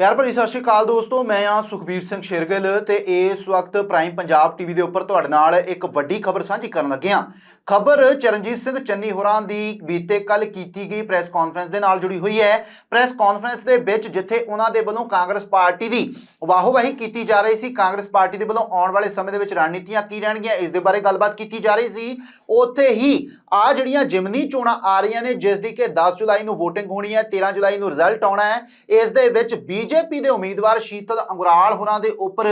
ਪਿਆਰ ਭਰੀ ਸਤਿ ਸ਼੍ਰੀ ਅਕਾਲ ਦੋਸਤੋ, ਮੈਂ ਆ ਸੁਖਬੀਰ ਸਿੰਘ ਸ਼ੇਰਗਿੱਲ ਤੇ ਇਸ ਵਕਤ ਪ੍ਰਾਈਮ ਪੰਜਾਬ ਟੀਵੀ ਦੇ ਉੱਪਰ ਤੁਹਾਡੇ ਨਾਲ ਇੱਕ ਵੱਡੀ ਖਬਰ ਸਾਂਝੀ ਕਰਨ ਲੱਗੇ ਹਾਂ। ਖਬਰ ਚਰਨਜੀਤ ਸਿੰਘ ਚੰਨੀ ਹੋਰਾਂ ਦੀ ਬੀਤੇ ਕੱਲ ਕੀਤੀ ਗਈ ਪ੍ਰੈਸ ਕਾਨਫਰੰਸ ਦੇ ਨਾਲ ਜੁੜੀ ਹੋਈ ਹੈ। ਪ੍ਰੈਸ ਕਾਨਫਰੰਸ ਦੇ ਵਿੱਚ ਜਿੱਥੇ ਉਹਨਾਂ ਦੇ ਵੱਲੋਂ ਕਾਂਗਰਸ ਪਾਰਟੀ ਦੀ ਵਾਹੋਵਾਹੀ ਕੀਤੀ ਜਾ ਰਹੀ ਸੀ, ਕਾਂਗਰਸ ਪਾਰਟੀ ਦੇ ਵੱਲੋਂ ਆਉਣ ਵਾਲੇ ਸਮੇਂ ਦੇ ਵਿੱਚ ਰਣਨੀਤੀਆਂ ਕੀ ਰਹਿਣਗੀਆਂ, ਇਸ ਦੇ ਬਾਰੇ ਗੱਲਬਾਤ ਕੀਤੀ ਜਾ ਰਹੀ ਸੀ। ਉੱਥੇ ਹੀ ਆ ਜਿਹੜੀਆਂ ਜਿਮਨੀ ਚੋਣਾਂ ਆ ਰਹੀਆਂ ਨੇ, ਜਿਸ ਦੀ ਕਿ 10 ਜੁਲਾਈ ਨੂੰ VOTING ਹੋਣੀ ਹੈ 13 ਜੁਲਾਈ ਨੂੰ ਰਿਜ਼ਲਟ ਆਉਣਾ ਹੈ, ਇਸ ਦੇ ਵਿੱਚ ਬੀ ਬੀਜੇਪੀ ਦੇ ਉਮੀਦਵਾਰ ਸ਼ੀਤਲ ਅੰਗਰਾਲ ਹੋਰਾਂ ਦੇ ਉੱਪਰ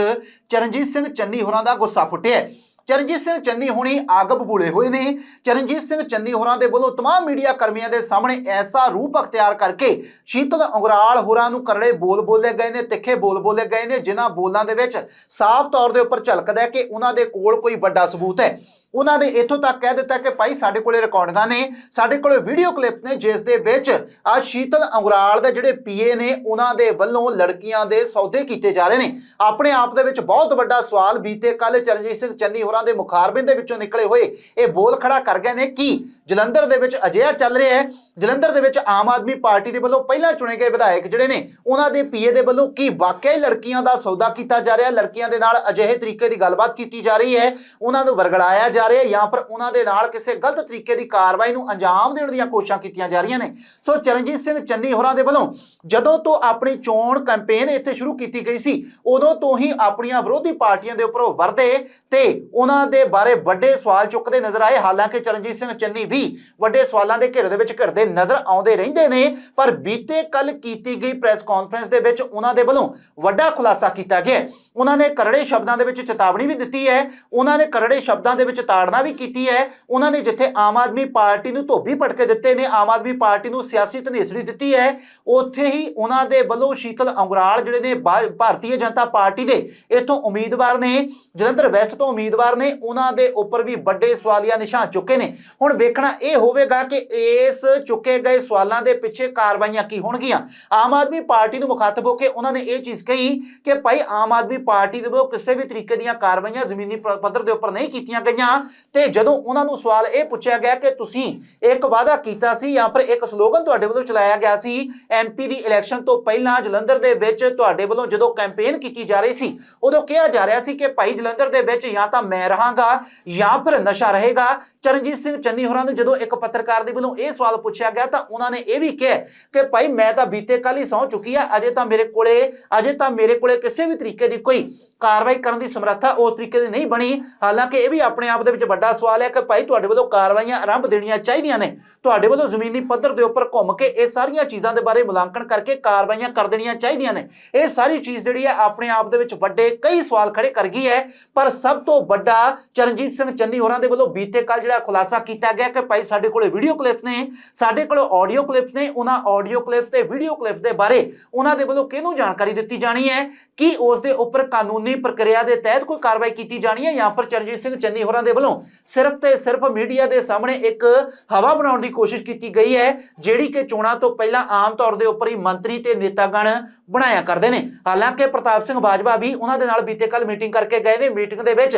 ਚਰਨਜੀਤ ਸਿੰਘ ਚੰਨੀ ਹੋਰਾਂ ਦਾ ਗੁੱਸਾ ਫੁੱਟਿਆ ਹੈ। ਚਰਨਜੀਤ ਸਿੰਘ ਚੰਨੀ ਹੋਣੀ ਅੱਗ ਬਬੂਲੇ ਹੋਏ ਨੇ ਚਰਨਜੀਤ ਸਿੰਘ ਚੰਨੀ ਹੋਰਾਂ ਦੇ ਵੱਲੋਂ तमाम ਮੀਡੀਆ ਕਰਮੀਆਂ ਦੇ ਸਾਹਮਣੇ ਐਸਾ ਰੂਪ ਅਖਤਿਆਰ ਕਰਕੇ ਸ਼ੀਤਲ ਅੰਗਰਾਲ ਹੋਰਾਂ ਨੂੰ ਕਰੜੇ ਬੋਲ ਬੋਲੇ ਗਏ ਨੇ ਤਿੱਖੇ ਬੋਲ ਬੋਲੇ ਗਏ ਨੇ ਜਿਨ੍ਹਾਂ ਬੋਲਾਂ ਦੇ ਵਿੱਚ ਸਾਫ਼ ਤੌਰ ਦੇ ਉੱਪਰ ਝਲਕਦਾ ਹੈ ਕਿ ਉਹਨਾਂ ਦੇ ਕੋਲ ਕੋਈ ਵੱਡਾ ਸਬੂਤ ਹੈ ਉਹਨਾਂ ਨੇ ਇੱਥੋਂ ਤੱਕ ਕਹਿ ਦਿੱਤਾ ਕਿ ਭਾਈ ਸਾਡੇ ਕੋਲੇ ਰਿਕਾਰਡਿੰਗਾਂ ਨੇ, ਸਾਡੇ ਕੋਲੇ ਵੀਡੀਓ ਕਲਿੱਪ ਨੇ, ਜਿਸ ਦੇ ਵਿੱਚ ਆ ਸ਼ੀਤਲ ਅੰਗਰਾਲ ਦੇ ਜਿਹੜੇ ਪੀਏ ਨੇ, ਉਹਨਾਂ ਦੇ ਵੱਲੋਂ ਲੜਕੀਆਂ ਦੇ ਸੌਦੇ ਕੀਤੇ ਜਾ ਰਹੇ ਨੇ। ਆਪਣੇ ਆਪ ਦੇ ਵਿੱਚ ਬਹੁਤ ਵੱਡਾ ਸਵਾਲ ਬੀਤੇ ਕੱਲ ਚਰਨਜੀਤ ਸਿੰਘ ਚੰਨੀ ਹੋਰਾਂ ਦੇ ਮੁਖਾਰਬਿੰਦ ਦੇ ਵਿੱਚੋਂ ਨਿਕਲੇ ਹੋਏ ਇਹ ਬੋਲ ਖੜਾ ਕਰ ਗਏ ਨੇ ਕਿ ਜਲੰਧਰ ਦੇ ਵਿੱਚ ਅਜਿਹਾ ਚੱਲ ਰਿਹਾ ਹੈ ਜਲੰਧਰ ਦੇ ਵਿੱਚ ਆਮ ਆਦਮੀ ਪਾਰਟੀ ਦੇ ਵੱਲੋਂ ਪਹਿਲਾਂ ਚੁਣੇ ਗਏ ਵਿਧਾਇਕ ਜਿਹੜੇ ਨੇ, ਉਹਨਾਂ ਦੇ ਪੀਏ ਦੇ ਵੱਲੋਂ ਕੀ ਵਾਕਿਆ ਹੀ ਲੜਕੀਆਂ ਦਾ ਸੌਦਾ ਕੀਤਾ ਜਾ ਰਿਹਾ? ਲੜਕੀਆਂ ਦੇ ਨਾਲ ਅਜਿਹੇ ਤਰੀਕੇ ਦੀ ਗੱਲਬਾਤ ਕੀਤੀ ਜਾ ਰਹੀ ਹੈ। ਉਹਨਾਂ ਨੂੰ ਵਰਗੜਾਇਆ ਜਾ ਰਿਹਾ ਜਾਂ ਫਿਰ ਉਹਨਾਂ ਦੇ ਨਾਲ ਕਿਸੇ ਗਲਤ ਤਰੀਕੇ ਦੀ ਕਾਰਵਾਈ ਨੂੰ ਅੰਜਾਮ ਦੇਣ ਦੀਆਂ ਕੋਸ਼ਿਸ਼ਾਂ ਕੀਤੀਆਂ ਜਾ ਰਹੀਆਂ ਨੇ। ਸੋ ਚਰਨਜੀਤ ਸਿੰਘ ਚੰਨੀ ਹੋਰਾਂ ਦੇ ਵੱਲੋਂ ਜਦੋਂ ਤੋਂ ਆਪਣੀ ਚੋਣ ਕੈਂਪੇਨ ਇੱਥੇ ਸ਼ੁਰੂ ਕੀਤੀ ਗਈ ਸੀ, ਉਦੋਂ ਤੋਂ ਹੀ ਆਪਣੀਆਂ ਵਿਰੋਧੀ ਪਾਰਟੀਆਂ ਦੇ ਉੱਪਰ ਵਰਦੇ ਤੇ ਉਹਨਾਂ ਦੇ ਬਾਰੇ ਵੱਡੇ ਸਵਾਲ ਚੁੱਕਦੇ ਨਜ਼ਰ ਆਏ। ਹਾਲਾਂਕਿ ਚਰਨਜੀਤ ਸਿੰਘ ਚੰਨੀ ਵੀ ਵੱਡੇ ਸਵਾਲਾਂ ਦੇ ਘੇਰੇ ਦੇ ਵਿੱਚ ਘਿਰਦੇ ਨਜ਼ਰ ਆਉਂਦੇ ਰਹਿੰਦੇ ਨੇ, ਪਰ ਬੀਤੇ ਕੱਲ ਕੀਤੀ ਗਈ ਪ੍ਰੈਸ ਕਾਨਫਰੰਸ ਦੇ ਵਿੱਚ ਉਹਨਾਂ ਦੇ ਵੱਲੋਂ ਵੱਡਾ ਖੁਲਾਸਾ ਕੀਤਾ ਗਿਆ ਉਹਨਾਂ ਨੇ ਕਰੜੇ ਸ਼ਬਦਾਂ ਦੇ ਵਿੱਚ ਚੇਤਾਵਨੀ ਵੀ ਦਿੱਤੀ ਹੈ, ਉਹਨਾਂ ਨੇ ਕਰੜੇ ਸ਼ਬਦਾਂ ਦੇ ਵਿੱਚ ਤਾੜਨਾ ਵੀ ਕੀਤੀ ਹੈ, ਉਹਨਾਂ ਨੇ ਜਿੱਥੇ ਆਮ ਆਦਮੀ ਪਾਰਟੀ ਨੂੰ ਧੋਬੀ ਪਟਕੇ ਦਿੱਤੇ ਨੇ, ਆਮ ਆਦਮੀ ਪਾਰਟੀ ਨੂੰ ਸਿਆਸੀ ਧਨੇਸੜੀ ਦਿੱਤੀ ਹੈ, ਉੱਥੇ ਹੀ ਉਹਨਾਂ ਦੇ ਵੱਲੋਂ ਸ਼ੀਤਲ ਅੰਗਰਾਲ ਜਿਹੜੇ ਨੇ ਭਾਰਤੀ ਜਨਤਾ ਪਾਰਟੀ ਦੇ ਇਥੋਂ ਉਮੀਦਵਾਰ ਨੇ, ਜਲੰਧਰ ਵੈਸਟ ਤੋਂ ਉਮੀਦਵਾਰ ਨੇ, ਉਹਨਾਂ ਦੇ ਉੱਪਰ ਵੀ ਵੱਡੇ ਸਵਾਲੀਆ ਨਿਸ਼ਾਨ ਚੁੱਕੇ ਨੇ। ਹੁਣ ਵੇਖਣਾ ਇਹ ਹੋਵੇਗਾ ਕਿ ਇਸ ਚੁੱਕੇ ਗਏ ਸਵਾਲਾਂ ਦੇ ਪਿੱਛੇ ਕਾਰਵਾਈਆਂ ਕੀ ਹੋਣਗੀਆਂ? ਆਮ ਆਦਮੀ ਪਾਰਟੀ ਨੂੰ ਮੁਖਾਤਬ ਹੋ ਕੇ ਉਹਨਾਂ ਨੇ ਇਹ ਚੀਜ਼ ਕਹੀ ਕਿ ਭਾਈ ਆਮ ਆਦਮੀ ਪਾਰਟੀ ਦੇ ਵੱਲੋਂ ਕਿਸੇ ਵੀ ਤਰੀਕੇ ਦੀਆਂ ਕਾਰਵਾਈਆਂ ਜ਼ਮੀਨੀ ਪੱਧਰ ਦੇ ਉੱਪਰ ਨਹੀਂ ਕੀਤੀਆਂ ਗਈਆਂ। ਤੇ ਜਦੋਂ ਉਹਨਾਂ ਨੂੰ ਸਵਾਲ ਇਹ ਪੁੱਛਿਆ ਗਿਆ ਕਿ ਤੁਸੀਂ ਇੱਕ ਵਾਅਦਾ ਕੀਤਾ ਸੀ ਜਾਂ ਫਿਰ ਇੱਕ ਸਲੋਗਨ ਤੁਹਾਡੇ ਵੱਲੋਂ ਚਲਾਇਆ ਗਿਆ ਸੀ ਐਮਪੀ ਦੀ ਇਲੈਕਸ਼ਨ ਤੋਂ ਪਹਿਲਾਂ ਜਲੰਧਰ ਦੇ ਵਿੱਚ ਤੁਹਾਡੇ ਵੱਲੋਂ ਜਦੋਂ ਕੈਂਪੇਨ ਕੀਤੀ ਜਾ ਰਹੀ ਸੀ, ਉਦੋਂ ਕਿਹਾ ਜਾ ਰਿਹਾ ਸੀ ਕਿ ਭਾਈ ਜਲੰਧਰ ਦੇ ਵਿੱਚ ਜਾਂ ਤਾਂ ਮੈਂ ਰਹਾਂਗਾ ਜਾਂ ਫਿਰ ਨਸ਼ਾ ਰਹੇਗਾ। ਚਰਨਜੀਤ ਸਿੰਘ ਚੰਨੀ ਹੋਰਾਂ ਨੂੰ ਜਦੋਂ ਇੱਕ ਪੱਤਰਕਾਰ ਦੇ ਵੱਲੋਂ ਇਹ ਸਵਾਲ ਪੁੱਛਿਆ ਗਿਆ ਤਾਂ ਉਹਨਾਂ ਨੇ ਇਹ ਵੀ ਕਿਹਾ ਕਿ ਭਾਈ ਮੈਂ ਤਾਂ ਬੀਤੇ ਕੱਲ ਹੀ ਸਹੁੰ ਚੁੱਕੀ ਆ ਅਜੇ ਤਾਂ ਮੇਰੇ ਕੋਲੇ, ਅਜੇ ਤਾਂ ਮੇਰੇ ਕੋਲੇ ਕਿਸੇ ਵੀ ਤਰੀਕੇ ਦੀ ਕੋਈ ਕਾਰਵਾਈ ਕਰਨ ਦੀ ਸਮਰੱਥਾ ਉਸ ਤਰੀਕੇ ਦੀ ਨਹੀਂ ਬਣੀ। ਹਾਲਾਂਕਿ ਇਹ ਵੀ ਆਪਣੇ ਆਪ ਦੇ ਵਿੱਚ ਵੱਡਾ ਸਵਾਲ ਹੈ ਕਿ ਭਾਈ ਤੁਹਾਡੇ ਵੱਲੋਂ ਕਾਰਵਾਈਆਂ ਆਰੰਭ ਦੇਣੀਆਂ ਚਾਹੀਦੀਆਂ ਨੇ। ਤੁਹਾਡੇ ਵੱਲੋਂ ਜ਼ਮੀਨੀ ਪੱਧਰ ਦੇ ਉੱਪਰ ਘੁੰਮ ਕੇ ਇਹ ਸਾਰੀਆਂ ਚੀਜ਼ਾਂ ਦੇ ਬਾਰੇ ਮੁਲਾਂਕਣ ਕਰਕੇ ਕਾਰਵਾਈਆਂ ਕਰ ਦੇਣੀਆਂ ਚਾਹੀਦੀਆਂ ਨੇ। ਇਹ ਸਾਰੀ ਚੀਜ਼ ਜਿਹੜੀ ਹੈ ਆਪਣੇ ਆਪ ਦੇ ਵਿੱਚ ਵੱਡੇ ਕਈ ਸਵਾਲ ਖੜੇ ਕਰ ਗਈ ਹੈ। ਪਰ ਸਭ ਤੋਂ ਵੱਡਾ ਚਰਨਜੀਤ ਸਿੰਘ ਚੰਨੀ ਹੋਰਾਂ ਦੇ ਵੱਲੋਂ ਬੀਤੇ ਕੱਲ ਜਿਹੜਾ ਖੁਲਾਸਾ ਕੀਤਾ ਗਿਆ ਕਿ ਭਾਈ ਸਾਡੇ ਕੋਲੇ ਵੀਡੀਓ ਕਲਿੱਪਸ ਨੇ ਸਾਡੇ ਕੋਲ ਆਡੀਓ ਕਲਿੱਪਸ ਨੇ, ਉਹਨਾਂ ਆਡੀਓ ਕਲਿੱਪਸ ਤੇ ਵੀਡੀਓ ਕਲਿੱਪਸ ਦੇ ਬਾਰੇ ਉਹਨਾਂ ਦੇ ਵੱਲੋਂ ਕਿਹਨੂੰ ਜਾਣਕਾਰੀ ਦਿੱਤੀ ਜਾਣੀ ਹੈ? ਕਿ ਉਸ ਦੇ ਉੱਪਰ ਕਾਨੂੰਨੀ ਪ੍ਰਕਿਰਿਆ ਦੇ ਤਹਿਤ ਕੋਈ ਕਾਰਵਾਈ ਕੀਤੀ ਜਾਣੀ ਹੈ? ਜਾਂ ਫਿਰ ਚਰਨਜੀਤ ਸਿੰਘ ਚੰਨੀ ਹੋਰਾਂ ਦੇ ਵੱਲੋਂ ਸਿਰਫ ਤੇ ਸਿਰਫ ਮੀਡੀਆ ਦੇ ਸਾਹਮਣੇ ਇੱਕ ਹਵਾ ਬਣਾਉਣ ਦੀ ਕੋਸ਼ਿਸ਼ ਕੀਤੀ ਗਈ ਹੈ, ਜਿਹੜੀ ਕਿ ਚੋਣਾਂ ਤੋਂ ਪਹਿਲਾਂ ਆਮ ਤੌਰ ਦੇ ਉੱਪਰ ਹੀ ਮੰਤਰੀ ਤੇ ਨੇਤਾਗਣ ਬਣਾਇਆ ਕਰਦੇ ਨੇ। ਹਾਲਾਂਕਿ ਪ੍ਰਤਾਪ ਸਿੰਘ ਬਾਜਵਾ ਵੀ ਉਹਨਾਂ ਦੇ ਨਾਲ ਬੀਤੇ ਕੱਲ ਮੀਟਿੰਗ ਕਰਕੇ ਗਏ ਨੇ। ਮੀਟਿੰਗ ਦੇ ਵਿੱਚ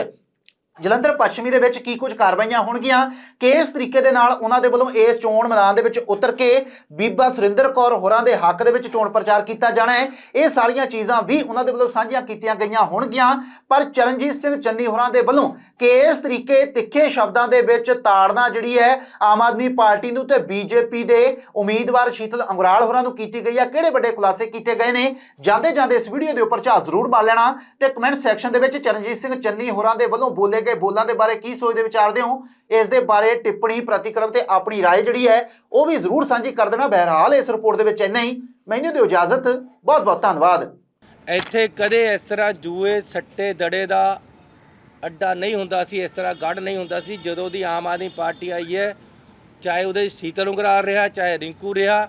ਜਲੰਧਰ ਪੱਛਮੀ ਦੇ ਵਿੱਚ ਕੀ ਕੁਝ ਕਾਰਵਾਈਆਂ ਹੋਣਗੀਆਂ? ਕਿਸ ਤਰੀਕੇ ਦੇ ਨਾਲ ਉਹਨਾਂ ਦੇ ਵੱਲੋਂ ਇਸ ਚੋਣ ਮੈਦਾਨ ਦੇ ਵਿੱਚ ਉਤਰ ਕੇ ਬੀਬਾ ਸੁਰਿੰਦਰ ਕੌਰ ਹੋਰਾਂ ਦੇ ਹੱਕ ਦੇ ਵਿੱਚ ਚੋਣ ਪ੍ਰਚਾਰ ਕੀਤਾ ਜਾਣਾ ਹੈ? ਇਹ ਸਾਰੀਆਂ ਚੀਜ਼ਾਂ ਵੀ ਉਹਨਾਂ ਦੇ ਵੱਲੋਂ ਸਾਂਝੀਆਂ ਕੀਤੀਆਂ ਗਈਆਂ ਹੋਣਗੀਆਂ। ਪਰ ਚਰਨਜੀਤ ਸਿੰਘ ਚੰਨੀ ਹੋਰਾਂ ਦੇ ਵੱਲੋਂ ਕਿਸ ਤਰੀਕੇ ਤਿੱਖੇ ਸ਼ਬਦਾਂ ਦੇ ਵਿੱਚ ਤਾੜਨਾ ਜਿਹੜੀ ਹੈ, ਆਮ ਆਦਮੀ ਪਾਰਟੀ ਨੂੰ ਤੇ ਬੀਜੇਪੀ ਦੇ ਉਮੀਦਵਾਰ ਸ਼ੀਤਲ ਅੰਗਰਾਲ ਹੋਰਾਂ ਨੂੰ ਕੀਤੀ ਗਈ ਹੈ ਕਿਹੜੇ ਵੱਡੇ ਖੁਲਾਸੇ ਕੀਤੇ ਗਏ ਨੇ? ਜਾਂਦੇ ਜਾਂਦੇ ਇਸ ਵੀਡੀਓ ਦੇ ਉੱਪਰ ਝਾਤ ਜ਼ਰੂਰ ਮਾਰ ਲੈਣਾ ਤੇ ਕਮੈਂਟ ਸੈਕਸ਼ਨ ਦੇ ਵਿੱਚ ਚਰਨਜੀਤ ਸਿੰਘ ਚੰਨੀ ਹੋਰਾਂ ਦੇ ਵੱਲੋਂ ਬੋਲੇ ਗਏ ਬੋਲਾਂ ਦੇ ਬਾਰੇ ਕੀ ਸੋਚਦੇ ਵਿਚਾਰਦੇ ਹੋ ਇਸ ਦੇ ਬਾਰੇ ਟਿੱਪਣੀ ਪ੍ਰਤੀਕਰਮ ਤੇ ਆਪਣੀ رائے ਜਿਹੜੀ ਹੈ ਉਹ ਵੀ ਜ਼ਰੂਰ ਸਾਂਝੀ ਕਰ ਦੇਣਾ ਬਹਿਰਹਾਲ ਇਸ ਰਿਪੋਰਟ ਦੇ ਵਿੱਚ ਇੰਨਾ ਹੀ ਮੈਨੂੰ ਦਿਓ ਇਜਾਜ਼ਤ ਬਹੁਤ ਬਹੁਤ ਧੰਨਵਾਦ ਇੱਥੇ ਕਦੇ ਇਸ ਤਰ੍ਹਾਂ ਜੂਏ ਸੱਟੇ ਦੜੇ ਦਾ ਅੱਡਾ ਨਹੀਂ ਹੁੰਦਾ ਸੀ ਇਸ ਤਰ੍ਹਾਂ ਗੜ ਨਹੀਂ ਹੁੰਦਾ ਸੀ ਜਦੋਂ ਦੀ ਆਮ ਆਦਮੀ ਪਾਰਟੀ ਆਈ ਹੈ ਚਾਹੇ ਉਹਦੇ ਸ਼ੀਤਲ ਉਂਗਰਾਲ ਰਿਹਾ ਚਾਹੇ ਰਿੰਕੂ ਰਿਹਾ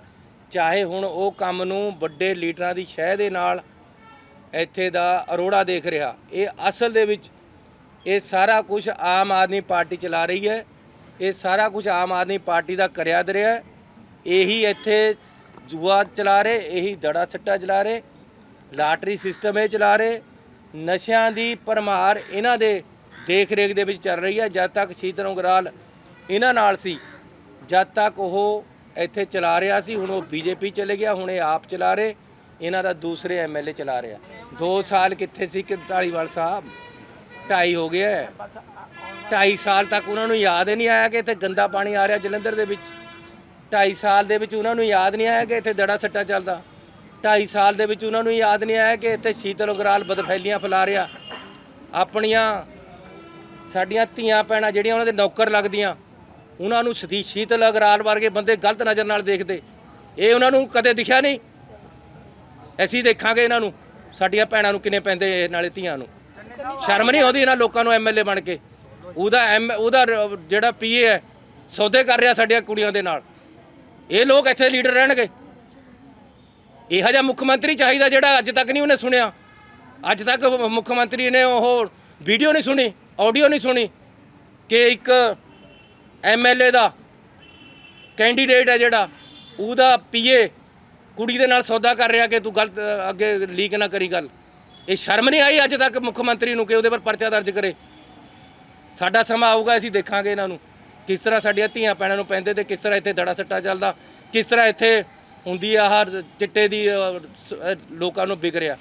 ਚਾਹੇ ਹੁਣ ਉਹ ਕੰਮ ਨੂੰ ਵੱਡੇ ਲੀਡਰਾਂ ਦੀ ਸ਼ਹਿ ਦੇ ਨਾਲ ਇੱਥੇ ਦਾ ਅਰੋੜਾ ਦੇਖ ਰਿਹਾ ਇਹ ਅਸਲ ਦੇ ਵਿੱਚ ਇਹ ਸਾਰਾ ਕੁਝ ਆਮ ਆਦਮੀ ਪਾਰਟੀ ਚਲਾ ਰਹੀ ਹੈ। ਇਹ ਸਾਰਾ ਕੁਝ ਆਮ ਆਦਮੀ ਪਾਰਟੀ ਦਾ ਕਰਿਆ ਦਰਿਆ ਇਹੀ ਇੱਥੇ ਜੂਆ ਚਲਾ ਰਹੇ, ਇਹੀ ਦੜਾ ਸੱਟਾ ਚਲਾ ਰਹੇ, ਲਾਟਰੀ ਸਿਸਟਮ ਇਹ ਚਲਾ ਰਹੇ। ਨਸ਼ਿਆਂ ਦੀ ਪਰਮਾਰ ਇਹਨਾਂ ਦੇ ਦੇਖ ਰੇਖ ਦੇ ਵਿੱਚ ਚੱਲ ਰਹੀ ਹੈ। ਜਦ ਤੱਕ ਸ਼ੀਤਲ ਉਂਗਰਾਲ ਇਹਨਾਂ ਨਾਲ ਸੀ, ਜਦ ਤੱਕ ਉਹ ਇੱਥੇ ਚਲਾ ਰਿਹਾ ਸੀ, ਹੁਣ ਉਹ ਬੀਜੇਪੀ ਚਲੇ ਗਿਆ, ਹੁਣ ਇਹ ਆਪ ਚਲਾ ਰਹੇ। ਇਹਨਾਂ ਦਾ ਦੂਸਰੇ ਐਮਐਲਏ ਚਲਾ ਰਿਹਾ। 2 ਸਾਲ ਕਿੱਥੇ ਸੀ ਕਿ ਢਾਲੀਵਾਲ ਸਾਹਿਬ? ਢਾਈ ਹੋ ਗਿਆ ਹੈ। ਢਾਈ ਸਾਲ ਤੱਕ ਉਹਨਾਂ ਨੂੰ ਯਾਦ ਹੀ ਨਹੀਂ ਆਇਆ ਕਿ ਇੱਥੇ ਗੰਦਾ ਪਾਣੀ ਆ ਰਿਹਾ ਜਲੰਧਰ ਦੇ ਵਿੱਚ। ਢਾਈ ਸਾਲ ਦੇ ਵਿੱਚ ਉਹਨਾਂ ਨੂੰ ਯਾਦ ਨਹੀਂ ਆਇਆ ਕਿ ਇੱਥੇ ਦੜਾ ਸੱਟਾ ਚੱਲਦਾ। ਢਾਈ ਸਾਲ ਦੇ ਵਿੱਚ ਉਹਨਾਂ ਨੂੰ ਯਾਦ ਨਹੀਂ ਆਇਆ ਕਿ ਇੱਥੇ ਸ਼ੀਤਲ ਉਗਰਾਲ ਬਦਫੈਲੀਆਂ ਫੈਲਾ ਰਿਹਾ। ਆਪਣੀਆਂ ਸਾਡੀਆਂ ਧੀਆਂ ਭੈਣਾਂ ਜਿਹੜੀਆਂ ਉਹਨਾਂ ਦੇ ਨੌਕਰ ਲੱਗਦੀਆਂ, ਉਹਨਾਂ ਨੂੰ ਸਤੀ ਸ਼ੀਤਲ ਅਗਰਾਲ ਵਰਗੇ ਬੰਦੇ ਗਲਤ ਨਜ਼ਰ ਨਾਲ ਦੇਖਦੇ। ਇਹ ਉਹਨਾਂ ਨੂੰ ਕਦੇ ਦਿਖਿਆ ਨਹੀਂ। ਅਸੀਂ ਦੇਖਾਂਗੇ ਇਹਨਾਂ ਨੂੰ, ਸਾਡੀਆਂ ਭੈਣਾਂ ਨੂੰ ਕਿੰਨੇ ਪੈਂਦੇ ਇਹ ਨਾਲੇ ਧੀਆਂ ਨੂੰ। ਸ਼ਰਮ ਨਹੀਂ ਆਉਂਦੀ ਇਹਨਾਂ ਲੋਕਾਂ ਨੂੰ ਐਮਐਲਏ ਬਣ ਕੇ। ਉਹਦਾ ਐਮ ਉਹਦਾ ਰ- ਜਿਹੜਾ ਪੀਏ ਹੈ ਸੌਦੇ ਕਰ ਰਿਹਾ ਸਾਡੀਆਂ ਕੁੜੀਆਂ ਦੇ ਨਾਲ। ਇਹ ਲੋਕ ਇੱਥੇ ਲੀਡਰ ਰਹਿਣਗੇ। ਇਹੋ ਜਿਹਾ ਮੁੱਖ ਮੰਤਰੀ ਚਾਹੀਦਾ ਜਿਹੜਾ ਅੱਜ ਤੱਕ ਨਹੀਂ ਉਹਨੇ ਸੁਣਿਆ। ਅੱਜ ਤੱਕ ਮੁੱਖ ਮੰਤਰੀ ਨੇ ਉਹ ਵੀਡੀਓ ਨਹੀਂ ਸੁਣੀ ਆਡੀਓ ਨਹੀਂ ਸੁਣੀ ਕਿ ਇੱਕ ਐਮਐਲਏ ਦਾ ਕੈਂਡੀਡੇਟ ਹੈ ਜਿਹੜਾ ਉਹਦਾ ਪੀਏ ਕੁੜੀ ਦੇ ਨਾਲ ਸੌਦਾ ਕਰ ਰਿਹਾ ਕਿ ਤੂੰ ਗਲਤ ਅ, ਅੱਗੇ ਲੀਕ ਨਾ ਕਰੀ ਗੱਲ। ਇਹ ਸ਼ਰਮ ਨਹੀਂ ਆਈ ਅੱਜ ਤੱਕ ਮੁੱਖ ਮੰਤਰੀ ਨੂੰ ਕਿ ਉਹਦੇ ਪਰ ਪਰਚਾ ਦਰਜ ਕਰੇ? ਸਾਡਾ ਸਮਾਂ ਆਊਗਾ, ਅਸੀਂ ਦੇਖਾਂਗੇ ਇਹਨਾਂ ਨੂੰ। ਕਿਸ ਤਰ੍ਹਾਂ ਸਾਡੀਆਂ ਧੀਆਂ ਪੈਣਾਂ ਨੂੰ ਪੈਂਦੇ ਤੇ ਕਿਸ ਤਰ੍ਹਾਂ ਇੱਥੇ ਦੜਾ ਸੱਟਾ ਚੱਲਦਾ? ਕਿਸ ਤਰ੍ਹਾਂ ਇੱਥੇ ਹੁੰਦੀ ਆ ਹਰ ਚਿੱਟੇ ਦੀ ਲੋਕਾਂ ਨੂੰ ਵਿਕ ਰਿਹਾ